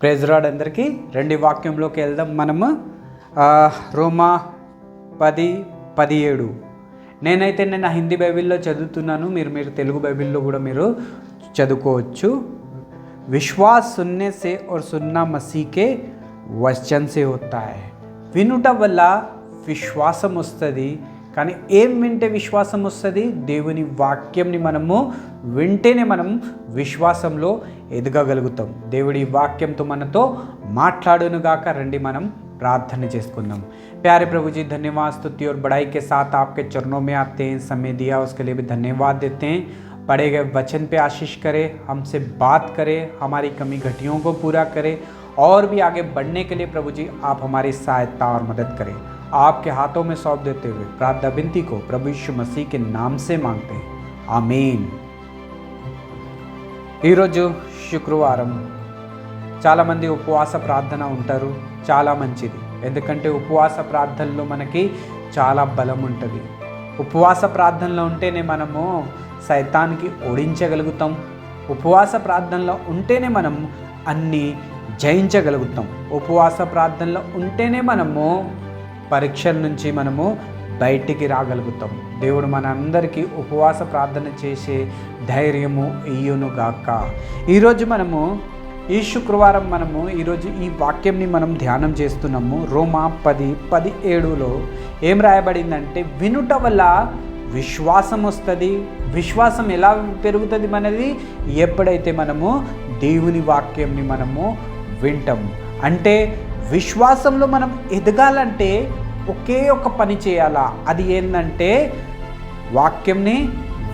Praise lord అందరికీ రెండు వాక్యంలోకి వెళ్దాం మనము ఆ, రోమా పది పదిహేడు నేనైతే నేను నా హిందీ బైబిల్లో చదువుతున్నాను మీరు మీరు తెలుగు బైబిల్లో కూడా మీరు చదువుకోవచ్చు విశ్వాస్ సున్నే సే और సున్నా మసీకే వచన్ సే होता है వినుట వల్ల విశ్వాసం వస్తుంది కానీ ఏం వింటే విశ్వాసం వస్తుంది దేవుని వాక్యంని మనము వింటేనే మనం విశ్వాసంలో ఎదగగలుగుతాం దేవుడి వాక్యంతో మనతో మాట్లాడునుగాక రండి మనం प्रार्थना చేసుకుందాం प्यारे प्रभु जी धन्यवाद स्तुति और बड़ाई के साथ आपके चरणों में आते हैं समय दिया उसके लिए भी धन्यवाद देते हैं पढ़े गए वचन पे आशीष करे हमसे बात करे हमारी कमी घटियों को पूरा करे और भी आगे बढ़ने के लिए प्रभु जी आप हमारी सहायता और मदद करें आपके हाथों में सौंप देते हुए प्रार्थना विनती को प्रभु यीशु मसीह के नाम से मांगते हैं आमीन ఈరోజు శుక్రవారం చాలామంది ఉపవాస ప్రార్థన ఉంటారు చాలా మంచిది ఎందుకంటే ఉపవాస ప్రార్థనలో మనకి చాలా బలం ఉంటుంది ఉపవాస ప్రార్థనలో ఉంటేనే మనము సైతానికి ఓడించగలుగుతాం ఉపవాస ప్రార్థనలో ఉంటేనే మనం అన్నీ జయించగలుగుతాం ఉపవాస ప్రార్థనలో ఉంటేనే మనము పరీక్షల నుంచి మనము బయటికి రాగలుగుతాం. దేవుడు మన అందరికీ ఉపవాస ప్రార్థన చేసే ధైర్యము ఇయ్యునుగాక ఈరోజు మనము ఈ శుక్రవారం మనము ఈరోజు ఈ వాక్యంని మనం ధ్యానం చేస్తున్నాము. రోమా పది పది ఏడులో ఏం రాయబడిందంటే వినుట వల్ల విశ్వాసం వస్తుంది. విశ్వాసం ఎలా పెరుగుతుంది మనది? ఎప్పుడైతే మనము దేవుని వాక్యంని మనము వింటాం. అంటే విశ్వాసంలో మనం ఎదగాలంటే ఒకే ఒక పని చేయాలా? అది ఏంటంటే వాక్యంని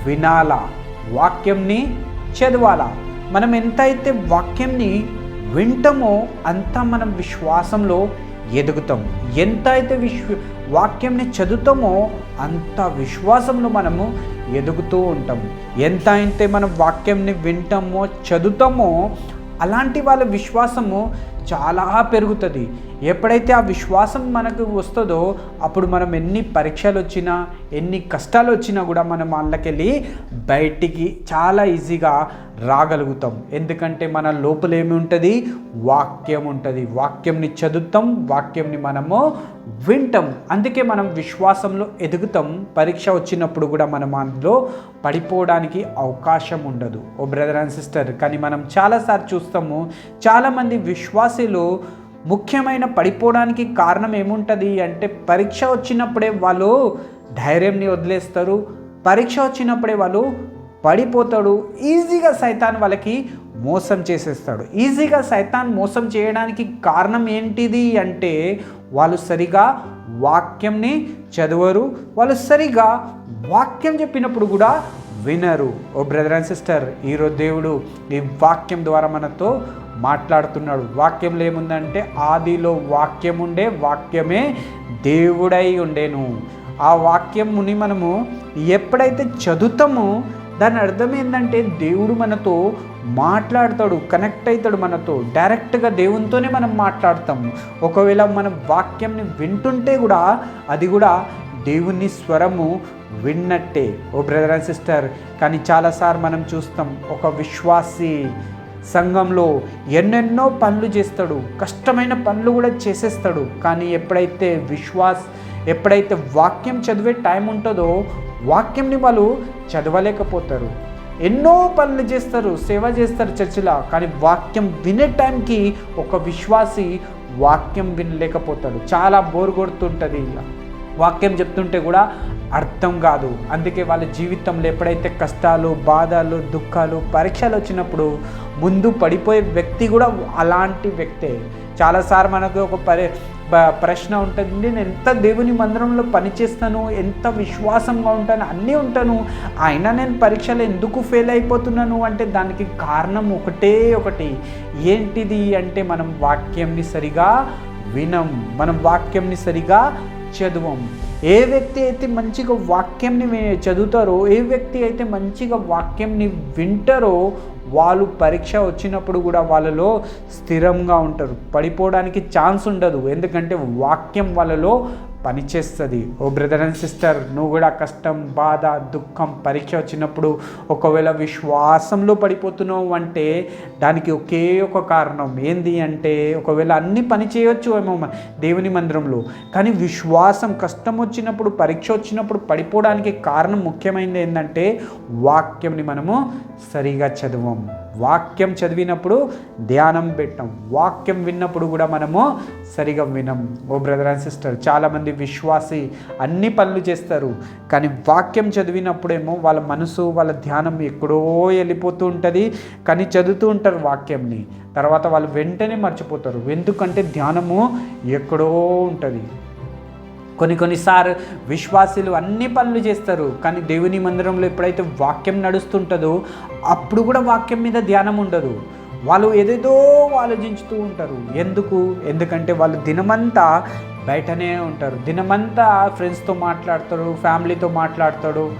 వినాలా వాక్యంని చదవాలా. మనం ఎంతైతే వాక్యంని వింటామో అంత మనం విశ్వాసంలో ఎదుగుతాం. ఎంత అయితే విశ్వ వాక్యంని చదువుతామో అంత విశ్వాసంలో మనము ఎదుగుతూ ఉంటాం. ఎంత అయితే మనం వాక్యంని వింటామో చదువుతామో అలాంటి వాళ్ళ విశ్వాసము చాలా పెరుగుతుంది. ఎప్పుడైతే ఆ విశ్వాసం మనకు వస్తుందో అప్పుడు మనం ఎన్ని పరీక్షలు వచ్చినా ఎన్ని కష్టాలు వచ్చినా కూడా మనం అందులోకెళ్ళి బయటికి చాలా ఈజీగా రాగలుగుతాం. ఎందుకంటే మన లోపల ఏమి ఉంటుంది? వాక్యం ఉంటుంది. వాక్యంని చదువుతాం వాక్యంని మనము వింటాం. అందుకే మనం విశ్వాసంలో ఎదుగుతాం. పరీక్ష వచ్చినప్పుడు కూడా మనం అందులో పడిపోవడానికి అవకాశం ఉండదు. ఓ బ్రదర్ అండ్ సిస్టర్ కానీ మనం చాలాసార్లు చూస్తాము చాలామంది విశ్వాసులు ముఖ్యమైన పడిపోవడానికి కారణం ఏముంటుంది అంటే పరీక్ష వచ్చినప్పుడే వాళ్ళు ధైర్యంని వదిలేస్తారు. పరీక్ష వచ్చినప్పుడే వాళ్ళు పడిపోతాడు. ఈజీగా సైతాన్ వాళ్ళకి మోసం చేసేస్తాడు. ఈజీగా సైతాన్ మోసం చేయడానికి కారణం ఏంటిది అంటే వాళ్ళు సరిగా వాక్యంని చదవరు. వాళ్ళు సరిగా వాక్యం చెప్పినప్పుడు కూడా వినరు. ఓ బ్రదర్ అండ్ సిస్టర్ ఈరోజు దేవుడు ఈ వాక్యం ద్వారా మనతో మాట్లాడుతున్నాడు. వాక్యంలో ఏముందంటే ఆదిలో వాక్యం ఉండే వాక్యమే దేవుడై ఉండేను. ఆ వాక్యముని మనము ఎప్పుడైతే చదువుతామో దాని అర్థం ఏంటంటే దేవుడు మనతో మాట్లాడతాడు కనెక్ట్ అవుతాడు మనతో. డైరెక్ట్గా దేవునితోనే మనం మాట్లాడతాం. ఒకవేళ మనం వాక్యంని వింటుంటే కూడా అది కూడా దేవుని స్వరము విన్నట్టే. ఓ బ్రదర్ అండ్ సిస్టర్ కానీ చాలాసార్లు మనం చూస్తాం ఒక విశ్వాసి సంఘంలో ఎన్నెన్నో పనులు చేస్తాడు. కష్టమైన పనులు కూడా చేసేస్తాడు. కానీ ఎప్పుడైతే విశ్వాస్ ఎప్పుడైతే వాక్యం చదివే టైం ఉంటుందో వాక్యంని వాళ్ళు చదవలేకపోతారు. ఎన్నో పనులు చేస్తారు సేవ చేస్తారు చర్చిలో కానీ వాక్యం వినే టైంకి ఒక విశ్వాసి వాక్యం వినలేకపోతాడు. చాలా బోర్ కొడుతుంటుంది. వాక్యం చెప్తుంటే కూడా అర్థం కాదు. అందుకే వాళ్ళ జీవితంలో ఎప్పుడైతే కష్టాలు బాధలు దుఃఖాలు పరీక్షలు వచ్చినప్పుడు ముందు పడిపోయే వ్యక్తి కూడా అలాంటి వ్యక్తే. చాలాసార్లు మనకు ఒక పరి ప- ప్రశ్న ఉంటుంది నేను ఎంత దేవుని మందిరంలో పనిచేస్తాను ఎంత విశ్వాసంగా ఉంటాను? అన్నీ ఉంటాను. అయినా నేను పరీక్షలు ఎందుకు ఫెయిల్ అయిపోతున్నాను? అంటే దానికి కారణం ఒకటే ఒకటి. ఏంటిది అంటే మనం వాక్యంని సరిగా వినం. మనం వాక్యంని సరిగా చదువం. ఏ వ్యక్తి అయితే మంచిగా వాక్యంని చదువుతారో ఏ వ్యక్తి అయితే మంచిగా వాక్యంని వింటారో వాళ్ళు పరీక్ష వచ్చినప్పుడు కూడా వాళ్ళలో స్థిరంగా ఉంటారు. పడిపోవడానికి ఛాన్స్ ఉండదు. ఎందుకంటే వాక్యం వాళ్ళలో పనిచేస్తుంది. ఓ బ్రదర్ అండ్ సిస్టర్ నువ్వు కూడా కష్టం బాధ దుఃఖం పరీక్ష వచ్చినప్పుడు ఒకవేళ విశ్వాసంలో పడిపోతున్నావు అంటే దానికి ఒకే ఒక కారణం ఏంది అంటే ఒకవేళ అన్ని పని చేయొచ్చు ఏమో దేవుని మందిరంలో. కానీ విశ్వాసం కష్టం వచ్చినప్పుడు పరీక్ష వచ్చినప్పుడు పడిపోవడానికి కారణం ముఖ్యమైనది ఏంటంటే వాక్యంని మనము సరిగా చదవము వాక్యం చదివినప్పుడు ధ్యానం పెట్టం. వాక్యం విన్నప్పుడు కూడా మనము సరిగా వినం. ఓ బ్రదర్ అండ్ సిస్టర్ చాలామంది విశ్వాసి అన్ని పనులు చేస్తారు. కానీ వాక్యం చదివినప్పుడేమో వాళ్ళ మనసు వాళ్ళ ధ్యానం ఎక్కడో వెళ్ళిపోతూ ఉంటుంది. కానీ చదువుతూ ఉంటారు వాక్యంని. తర్వాత వాళ్ళు వెంటనే మర్చిపోతారు. ఎందుకంటే ధ్యానము ఎక్కడో ఉంటుంది. కొన్ని కొన్నిసార్లు విశ్వాసులు అన్ని పనులు చేస్తారు కానీ దేవుని మందిరంలో ఎప్పుడైతే వాక్యం నడుస్తుంటుందో అప్పుడు కూడా వాక్యం మీద ధ్యానం ఉండదు. వాళ్ళు ఏదేదో ఆలోచించుతూ ఉంటారు. ఎందుకు? ఎందుకంటే వాళ్ళు దినమంతా బయటనే ఉంటారు. దినమంతా ఫ్రెండ్స్తో మాట్లాడతారు ఫ్యామిలీతో మాట్లాడతాడు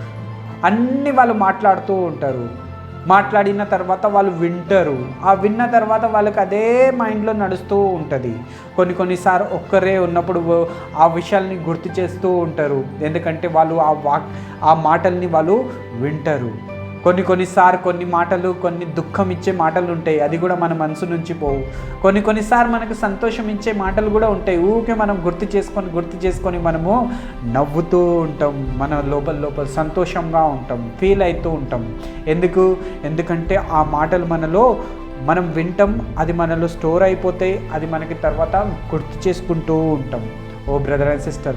అన్నీ వాళ్ళు మాట్లాడుతూ ఉంటారు. మాట్లాడిన తర్వాత వాళ్ళు వింటారు. ఆ విన్న తర్వాత వాళ్ళకి అదే మైండ్లో నడుస్తూ ఉంటుంది. కొన్ని కొన్నిసార్లు ఒక్కరే ఉన్నప్పుడు ఆ విషయాల్ని గుర్తు చేస్తూ ఉంటారు. ఎందుకంటే వాళ్ళు ఆ వాక్ ఆ మాటల్ని వాళ్ళు వింటారు. కొన్ని కొన్నిసార్లు కొన్ని మాటలు కొన్ని దుఃఖం ఇచ్చే మాటలు ఉంటాయి. అది కూడా మన మనసు నుంచి పోవు. కొన్ని కొన్నిసార్లు మనకు సంతోషం ఇచ్చే మాటలు కూడా ఉంటాయి. ఊరికే మనం గుర్తు చేసుకొని గుర్తు చేసుకొని మనము నవ్వుతూ ఉంటాం. మన లోపల లోపల సంతోషంగా ఉంటాం. ఫీల్ అవుతూ ఉంటాం. ఎందుకు? ఎందుకంటే ఆ మాటలు మనలో మనం వింటాం. అది మనలో స్టోర్ అయిపోతాయి. అది మనకి తర్వాత గుర్తు చేసుకుంటూ ఉంటాం. ఓ బ్రదర్ అండ్ సిస్టర్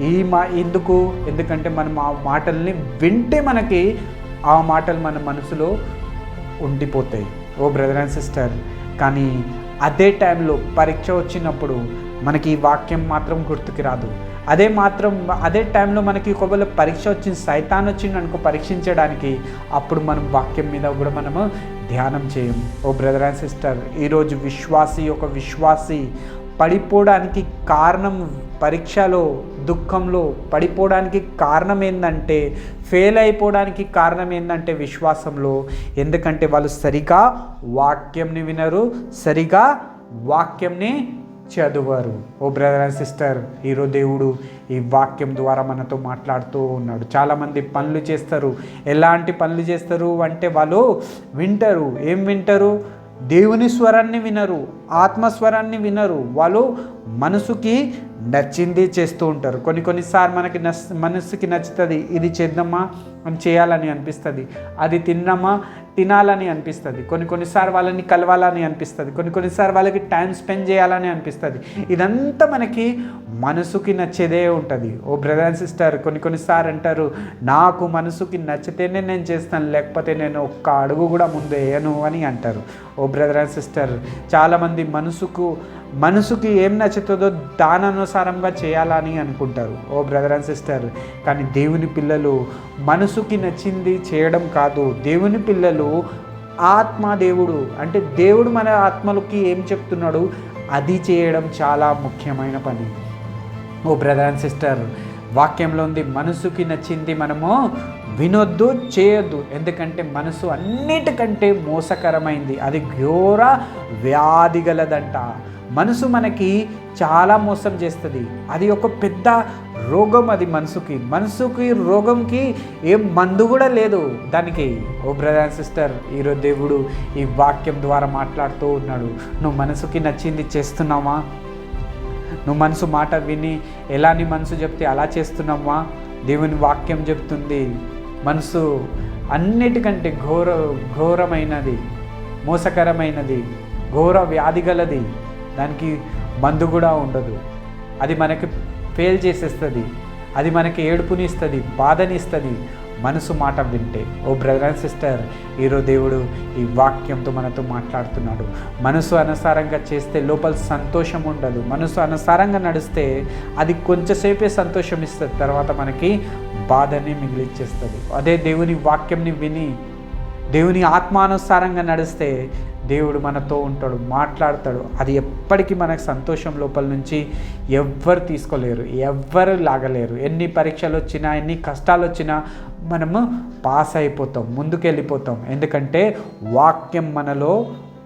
ఈ మా ఎందుకు? ఎందుకంటే మనం ఆ మాటల్ని వింటే మనకి ఆ మాటలు మన మనసులో ఉండిపోతాయి. ఓ బ్రదర్ అండ్ సిస్టర్ కానీ అదే టైంలో పరీక్ష వచ్చినప్పుడు మనకి ఈ వాక్యం మాత్రం గుర్తుకు రాదు. అదే మాత్రం అదే టైంలో మనకి ఒకవేళ పరీక్ష వచ్చింది సైతాన్ వచ్చింది అనుకో పరీక్షించడానికి అప్పుడు మనం వాక్యం మీద కూడా మనము ధ్యానం చేయం. ఓ బ్రదర్ అండ్ సిస్టర్ ఈరోజు విశ్వాసి ఒక విశ్వాసి పడిపోవడానికి కారణం పరీక్షలో దుఃఖంలో పడిపోవడానికి కారణం ఏంటంటే ఫెయిల్ అయిపోవడానికి కారణం ఏంటంటే విశ్వాసంలో. ఎందుకంటే వాళ్ళు సరిగా వాక్యంని వినరు సరిగా వాక్యంని చదువరు. ఓ బ్రదర్ అండ్ సిస్టర్ ఈరోజు దేవుడు ఈ వాక్యం ద్వారా మనతో మాట్లాడుతూ ఉన్నాడు. చాలామంది పనులు చేస్తారు. ఎలాంటి పనులు చేస్తారు అంటే వాళ్ళు వింటారు. ఏం వింటారు? దేవుని స్వరాన్ని వినరు ఆత్మస్వరాన్ని వినరు. వాళ్ళు మనసుకి నచ్చింది చేస్తూ ఉంటారు. కొన్ని కొన్నిసార్లు మనకి నచ్ మనసుకి నచ్చుతుంది ఇది చేద్దామా? మనం చేయాలని అనిపిస్తుంది. అది తిన్నామా? తినాలని అనిపిస్తుంది. కొన్ని కొన్నిసార్లు వాళ్ళని కలవాలని అనిపిస్తుంది. కొన్ని కొన్నిసార్లు వాళ్ళకి టైం స్పెండ్ చేయాలని అనిపిస్తుంది. ఇదంతా మనకి మనసుకి నచ్చేదే ఉంటుంది. ఓ బ్రదర్ అండ్ సిస్టర్ కొన్ని కొన్నిసార్లు అంటారు నాకు మనసుకి నచ్చితేనే నేను చేస్తాను లేకపోతే నేను ఒక్క అడుగు కూడా ముందు వేయను అని అంటారు. ఓ బ్రదర్ అండ్ సిస్టర్ చాలామంది మనసుకు మనసుకి ఏం నచ్చుతుందో దానానుసారంగా చేయాలని అనుకుంటారు. ఓ బ్రదర్ అండ్ సిస్టర్ కానీ దేవుని పిల్లలు మనసుకి నచ్చింది చేయడం కాదు. దేవుని పిల్లలు ఆత్మ దేవుడు అంటే దేవుడు మన ఆత్మలకి ఏం చెప్తున్నాడు? అది చేయడం చాలా ముఖ్యమైన పని. ఓ బ్రదర్ అండ్ సిస్టర్ వాక్యంలో ఉంది మనసుకి నచ్చింది మనము వినొద్దు చేయొద్దు. ఎందుకంటే మనసు అన్నిటికంటే మోసకరమైంది. అది ఘోర వ్యాధి గలదంట మనసు మనకి చాలా మోసం చేస్తుంది. అది ఒక పెద్ద రోగం అది మనసుకి. మనసుకి రోగంకి ఏం మందు కూడా లేదు. దానికి ఓ బ్రదర్ అండ్ సిస్టర్ ఈరోజు దేవుడు ఈ వాక్యం ద్వారా మాట్లాడుతూ ఉన్నాడు. నువ్వు మనసుకి నచ్చింది చేస్తున్నావా? నువ్వు మనసు మాట విని ఎలా నీ మనసు చెప్తే అలా చేస్తున్నావా? దేవుని వాక్యం చెప్తుంది. మనసు అన్నిటికంటే ఘోర ఘోరమైనది మోసకరమైనది ఘోర వ్యాధి గలది. దానికి మందు కూడా ఉండదు. అది మనకి ఫెయిల్ చేసేస్తుంది. అది మనకి ఏడుపునిస్తుంది బాధనిస్తుంది. మనసు మాట వింటే ఓ బ్రదర్ అండ్ సిస్టర్ ఈరోజు దేవుడు ఈ వాక్యంతో మనతో మాట్లాడుతున్నాడు. మనసు అనుసారంగా చేస్తే లోపల సంతోషం ఉండదు. మనసు అనుసారంగా నడిస్తే అది కొంచెంసేపే సంతోషం ఇస్తుంది తర్వాత మనకి బాధని మిగిలిచ్చేస్తుంది. అదే దేవుని వాక్యంని విని దేవుని ఆత్మానుసారంగా నడిస్తే దేవుడు మనతో ఉంటాడు మాట్లాడతాడు. అది ఎప్పటికీ మనకు సంతోషం లోపల నుంచి ఎవ్వరు తీసుకోలేరు ఎవ్వరు లాగలేరు. ఎన్ని పరీక్షలు వచ్చినా ఎన్ని కష్టాలు వచ్చినా మనము పాస్ అయిపోతాం ముందుకెళ్ళిపోతాం. ఎందుకంటే వాక్యం మనలో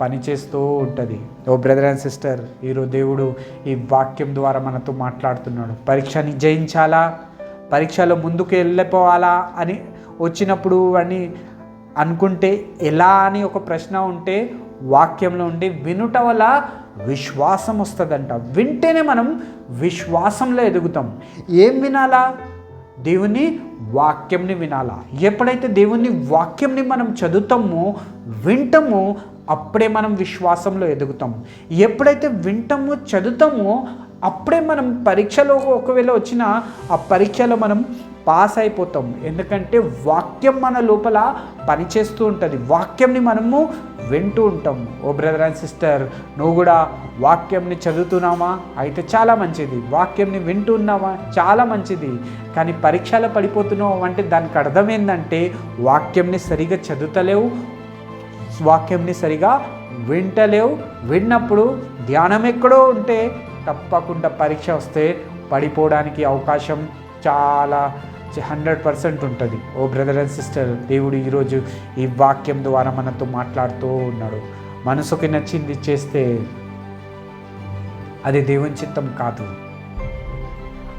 పనిచేస్తూ ఉంటుంది. ఓ బ్రదర్ అండ్ సిస్టర్ ఈరోజు దేవుడు ఈ వాక్యం ద్వారా మనతో మాట్లాడుతున్నాడు. పరీక్షని జయించాలా? పరీక్షలో ముందుకు వెళ్ళిపోవాలా అని వచ్చినప్పుడు అని అనుకుంటే ఎలా అని ఒక ప్రశ్న ఉంటే వాక్యంలో ఉండి వినుట వల్ల విశ్వాసం వస్తుందంట. వింటేనే మనం విశ్వాసంలో ఎదుగుతాం. ఏం వినాలా? దేవుని వాక్యంని వినాలా. ఎప్పుడైతే దేవుని వాక్యంని మనం చదువుతామో వింటామో అప్పుడే మనం విశ్వాసంలో ఎదుగుతాం. ఎప్పుడైతే వింటామో చదువుతామో అప్పుడే మనం పరీక్షలో ఒకవేళ వచ్చిన ఆ పరీక్షలో మనం పాస్ అయిపోతాం. ఎందుకంటే వాక్యం మన లోపల పనిచేస్తూ ఉంటుంది. వాక్యంని మనము వింటూ ఉంటాం. ఓ బ్రదర్ అండ్ సిస్టర్ నువ్వు కూడా వాక్యంని చదువుతున్నావా? అయితే చాలా మంచిది. వాక్యంని వింటున్నావా చాలా మంచిది. కానీ పరీక్షలో పడిపోతున్నావు అంటే దానికి అర్థం ఏంటంటే వాక్యంని సరిగా చదువుతలేవు వాక్యంని సరిగా వింటలేవు. విన్నప్పుడు ధ్యానం ఎక్కడో ఉంటే తప్పకుండా పరీక్ష వస్తే పడిపోవడానికి అవకాశం చాలా హండ్రెడ్ పర్సెంట్ ఉంటుంది. ఓ బ్రదర్ అండ్ సిస్టర్ దేవుడు ఈరోజు ఈ వాక్యం ద్వారా మనతో మాట్లాడుతూ ఉన్నాడు. మనసుకి నచ్చింది చేస్తే అది దేవుని చిత్తం కాదు.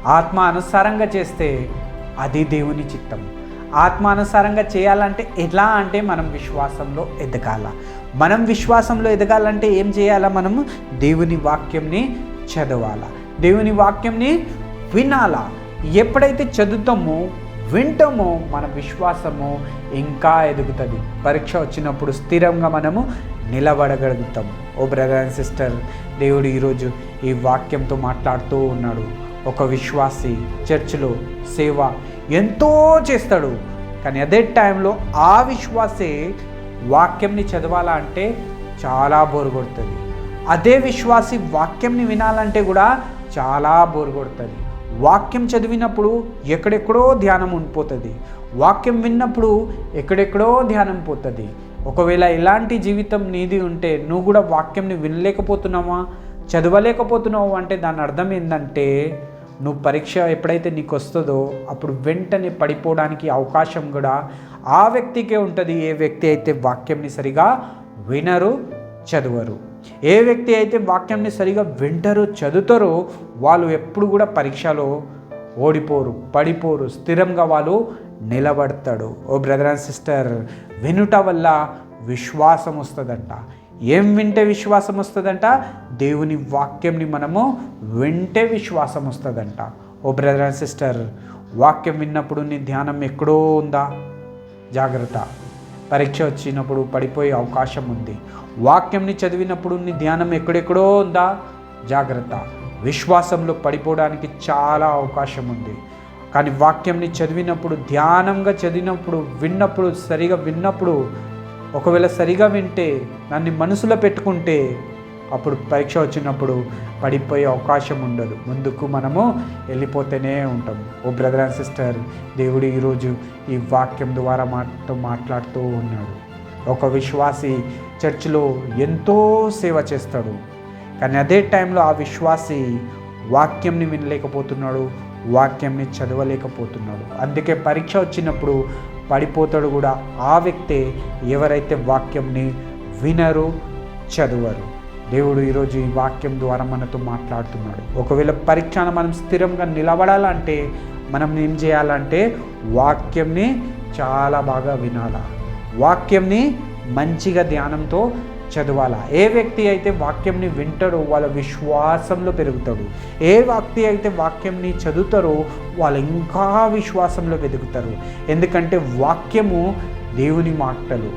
ఆత్మ అనుసారంగా చేస్తే అది దేవుని చిత్తం. ఆత్మానుసారంగా చేయాలంటే ఎలా అంటే మనం విశ్వాసంలో ఎదగాల. మనం విశ్వాసంలో ఎదగాలంటే ఏం చేయాలా మనము? దేవుని వాక్యంని చదవాలా. దేవుని వాక్యంని వినాలా. ఎప్పుడైతే చదువుతామో వింటామో మన విశ్వాసము ఇంకా ఎదుగుతుంది. పరీక్ష వచ్చినప్పుడు స్థిరంగా మనము నిలబడగలుగుతాం. ఓ బ్రదర్ అండ్ సిస్టర్ దేవుడు ఈరోజు ఈ వాక్యంతో మాట్లాడుతూ ఉన్నాడు. ఒక విశ్వాసి చర్చిలో సేవ ఎంతో చేస్తాడు. కానీ అదే టైంలో ఆ విశ్వాసే వాక్యంని చదవాలా అంటే చాలా బోరు కొడుతుంది. అదే విశ్వాసి వాక్యంని వినాలంటే కూడా చాలా బోరు కొడుతుంది. వాక్యం చదివినప్పుడు ఎక్కడెక్కడో ధ్యానం ఉండిపోతుంది. వాక్యం విన్నప్పుడు ఎక్కడెక్కడో ధ్యానం పోతుంది. ఒకవేళ ఇలాంటి జీవితం నీది ఉంటే నువ్వు కూడా వాక్యంని వినలేకపోతున్నావా? చదవలేకపోతున్నావు అంటే దాని అర్థం ఏంటంటే నువ్వు పరీక్ష ఎప్పుడైతే నీకు వస్తుందో అప్పుడు వెంటనే పడిపోవడానికి అవకాశం కూడా ఆ వ్యక్తికే ఉంటుంది. ఏ వ్యక్తి అయితే వాక్యంని సరిగా వినరు చదవరు. ఏ వ్యక్తి అయితే వాక్యంని సరిగా వింటారో చదువుతారో వాళ్ళు ఎప్పుడు కూడా పరీక్షలో ఓడిపోరు పడిపోరు స్థిరంగా వాళ్ళు నిలబడతాడు ఓ బ్రదర్ అండ్ సిస్టర్ వినుట వల్ల విశ్వాసం వస్తుందంట. ఏం వింటే విశ్వాసం వస్తుందంట? దేవుని వాక్యంని మనము వింటే విశ్వాసం వస్తుందంట. ఓ బ్రదర్ అండ్ సిస్టర్ వాక్యం విన్నప్పుడు నీ ధ్యానం ఎక్కడో ఉందా? జాగ్రత్త. పరీక్ష వచ్చినప్పుడు పడిపోయే అవకాశం ఉంది. వాక్యంని చదివినప్పుడు నీ ధ్యానం ఎక్కడెక్కడో ఉందా? జాగ్రత్త. విశ్వాసంలో పడిపోవడానికి చాలా అవకాశం ఉంది. కానీ వాక్యంని చదివినప్పుడు ధ్యానంగా చదివినప్పుడు విన్నప్పుడు సరిగా విన్నప్పుడు ఒకవేళ సరిగా వింటే దాన్ని మనసులో పెట్టుకుంటే అప్పుడు పరీక్ష వచ్చినప్పుడు పడిపోయే అవకాశం ఉండదు. ముందుకు మనము వెళ్ళిపోతూనే ఉంటాం. ఓ బ్రదర్ అండ్ సిస్టర్ దేవుడు ఈరోజు ఈ వాక్యం ద్వారా మాతో మాట్లాడుతూ ఉన్నాడు. ఒక విశ్వాసి చర్చిలో ఎంతో సేవ చేస్తాడు. కానీ అదే టైంలో ఆ విశ్వాసి వాక్యంని వినలేకపోతున్నాడు వాక్యంని చదవలేకపోతున్నాడు. అందుకే పరీక్ష వచ్చినప్పుడు పడిపోతాడు కూడా ఆ వ్యక్తే ఎవరైతే వాక్యంని వినరు చదవరు. దేవుడు ఈరోజు ఈ వాక్యం ద్వారా మనతో మాట్లాడుతున్నాడు. ఒకవేళ పరీక్షను మనం స్థిరంగా నిలబడాలంటే మనం ఏం చేయాలంటే వాక్యంని చాలా బాగా వినాలా. వాక్యంని మంచిగా ధ్యానంతో చదవాలా. ఏ వ్యక్తి అయితే వాక్యంని వింటాడో వాళ్ళ విశ్వాసంలో పెరుగుతాడు. ఏ వ్యక్తి అయితే వాక్యంని చదువుతారో వాళ్ళు ఇంకా విశ్వాసంలో పెరుగుతారు ఎందుకంటే వాక్యము దేవుని మాటలు.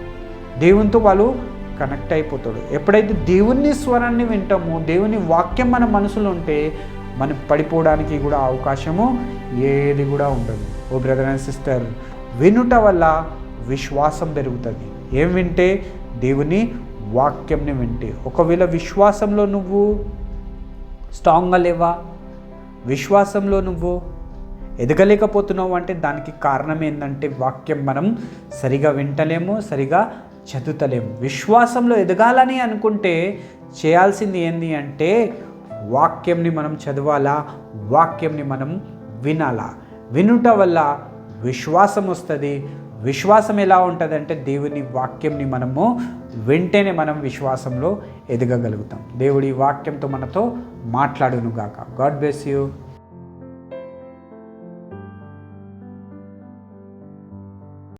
దేవునితో వాళ్ళు కనెక్ట్ అయిపోతాడు. ఎప్పుడైతే దేవుని స్వరాన్ని వింటామో దేవుని వాక్యం మన మనసులో ఉంటే మనం పడిపోవడానికి కూడా అవకాశము ఏది కూడా ఉండదు. ఓ బ్రదర్ అండ్ సిస్టర్ వినుట వల్ల విశ్వాసం పెరుగుతుంది. ఏం వింటే? దేవుని వాక్యంని వింటే. ఒకవేళ విశ్వాసంలో నువ్వు స్ట్రాంగ్గా లేవా? విశ్వాసంలో నువ్వు ఎదగలేకపోతున్నావు అంటే దానికి కారణం ఏంటంటే వాక్యం మనం సరిగా వింటలేము సరిగా చదువుతలేము. విశ్వాసంలో ఎదగాలని అనుకుంటే చేయాల్సింది ఏంటి అంటే వాక్యంని మనం చదవాలా? వాక్యంని మనం వినాలా? వినుట వల్ల విశ్వాసం వస్తుంది విశ్వాసం ఎలా ఉంటుందంటే దేవుని వాక్యంని మనము వెంటనే మనం విశ్వాసంలో ఎదగగలుగుతాం. దేవుడి వాక్యంతో మనతో మాట్లాడును గాక గాడ్ బ్లెస్ యూ.